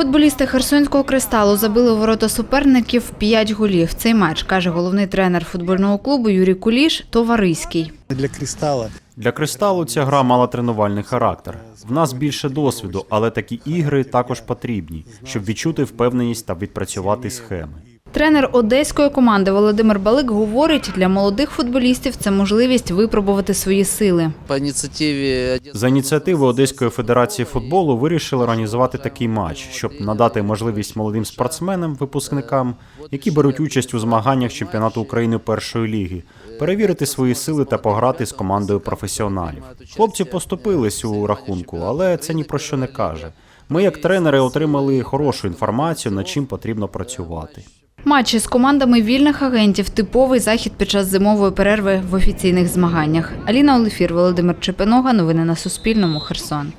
Футболісти Херсонського кристалу забили у ворота суперників 5 голів. Цей матч, каже головний тренер футбольного клубу Юрій Куліш, товариський. Для кристала Для кристалу ця гра мала тренувальний характер. В нас більше досвіду, але такі ігри також потрібні, щоб відчути впевненість та відпрацювати схеми. Тренер одеської команди Володимир Балик говорить, для молодих футболістів це можливість випробувати свої сили. По За ініціативи Одеської федерації футболу вирішили організувати такий матч, щоб надати можливість молодим спортсменам, випускникам, які беруть участь у змаганнях чемпіонату України першої ліги, перевірити свої сили та пограти з командою професіоналів. Хлопці поступились у рахунку, але це ні про що не каже. Ми, як тренери, отримали хорошу інформацію, над чим потрібно працювати. Матчі з командами вільних агентів типовий захід під час зимової перерви в офіційних змаганнях. Аліна Олефір, Володимир Чепенога. Новини на Суспільному. Херсон.